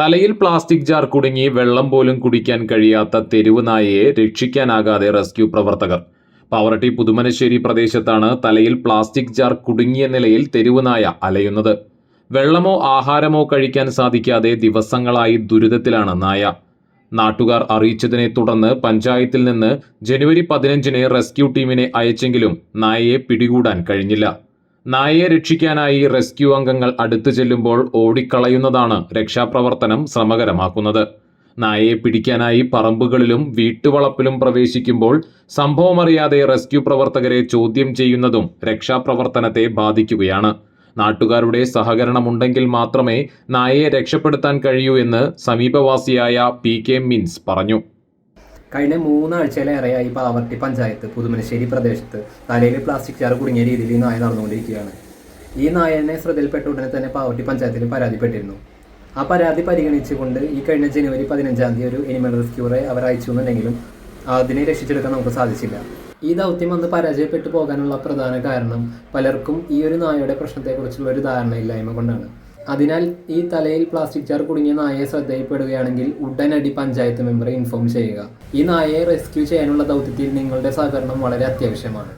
തലയിൽ plastic jar കുടുങ്ങി വെള്ളം പോലും കുടിക്കാൻ കഴിയാത്ത തെരുവ് നായയെ രക്ഷിക്കാനാകാതെ റെസ്ക്യൂ പ്രവർത്തകർ. പാവറട്ടി പുതുമനശ്ശേരി പ്രദേശത്താണ് തലയിൽ പ്ലാസ്റ്റിക് ജാർ കുടുങ്ങിയ നിലയിൽ തെരുവ് നായ അലയുന്നത്. വെള്ളമോ ആഹാരമോ കഴിക്കാൻ സാധിക്കാതെ ദിവസങ്ങളായി ദുരിതത്തിലാണ് നായ. നാട്ടുകാർ അറിയിച്ചതിനെ തുടർന്ന് പഞ്ചായത്തിൽ നിന്ന് ജനുവരി പതിനഞ്ചിന് റെസ്ക്യൂ ടീമിനെ അയച്ചെങ്കിലും നായയെ പിടികൂടാൻ കഴിഞ്ഞില്ല. നായയെ രക്ഷിക്കാനായി റെസ്ക്യൂ അംഗങ്ങൾ അടുത്തു ചെല്ലുമ്പോൾ ഓടിക്കളയുന്നതാണ് രക്ഷാപ്രവർത്തനം ശ്രമകരമാക്കുന്നത്. നായയെ പിടിക്കാനായി പറമ്പുകളിലും വീട്ടുവളപ്പിലും പ്രവേശിക്കുമ്പോൾ സംഭവമറിയാതെ റെസ്ക്യൂ പ്രവർത്തകരെ ചോദ്യം ചെയ്യുന്നതും രക്ഷാപ്രവർത്തനത്തെ ബാധിക്കുകയാണ്. നാട്ടുകാരുടെ സഹകരണമുണ്ടെങ്കിൽ മാത്രമേ നായയെ രക്ഷപ്പെടുത്താൻ കഴിയൂ എന്ന് സമീപവാസിയായ പി കെ മിൻസ് പറഞ്ഞു. കഴിഞ്ഞ മൂന്നാഴ്ചയിലേറെയായി പാവർട്ടി പഞ്ചായത്ത് പുതുമനശ്ശേരി പ്രദേശത്ത് തലയിൽ പ്ലാസ്റ്റിക് ചാർ കുടുങ്ങിയ രീതിയിൽ ഈ നായ നടന്നുകൊണ്ടിരിക്കുകയാണ്. ഈ നായനെ ശ്രദ്ധയിൽപ്പെട്ട ഉടനെ തന്നെ പാവർട്ടി പഞ്ചായത്തിൽ പരാതിപ്പെട്ടിരുന്നു. ആ പരാതി പരിഗണിച്ചുകൊണ്ട് ഈ കഴിഞ്ഞ ജനുവരി പതിനഞ്ചാം തീയതി ഒരു എനിമൽ റെസ്ക്യൂറെ അവർ അയച്ചു എന്നുണ്ടെങ്കിലും അതിനെ രക്ഷിച്ചെടുക്കാൻ നമുക്ക് സാധിച്ചില്ല. ഈ ദൗത്യം അന്ന് പരാജയപ്പെട്ടു പോകാനുള്ള പ്രധാന കാരണം പലർക്കും ഈ ഒരു നായയുടെ പ്രശ്നത്തെക്കുറിച്ചുള്ള ഒരു ധാരണയില്ലായ്മ കൊണ്ടാണ്. അതിനാൽ ഈ തലയിൽ പ്ലാസ്റ്റിക് ചാർ കുടുങ്ങിയ നായയെ ശ്രദ്ധയിൽപ്പെടുകയാണെങ്കിൽ ഉടനടി പഞ്ചായത്ത് മെമ്പറെ ഇൻഫോം ചെയ്യുക. ഈ നായയെ റെസ്ക്യൂ ചെയ്യാനുള്ള ദൗത്യത്തിൽ നിങ്ങളുടെ സഹകരണം വളരെ അത്യാവശ്യമാണ്.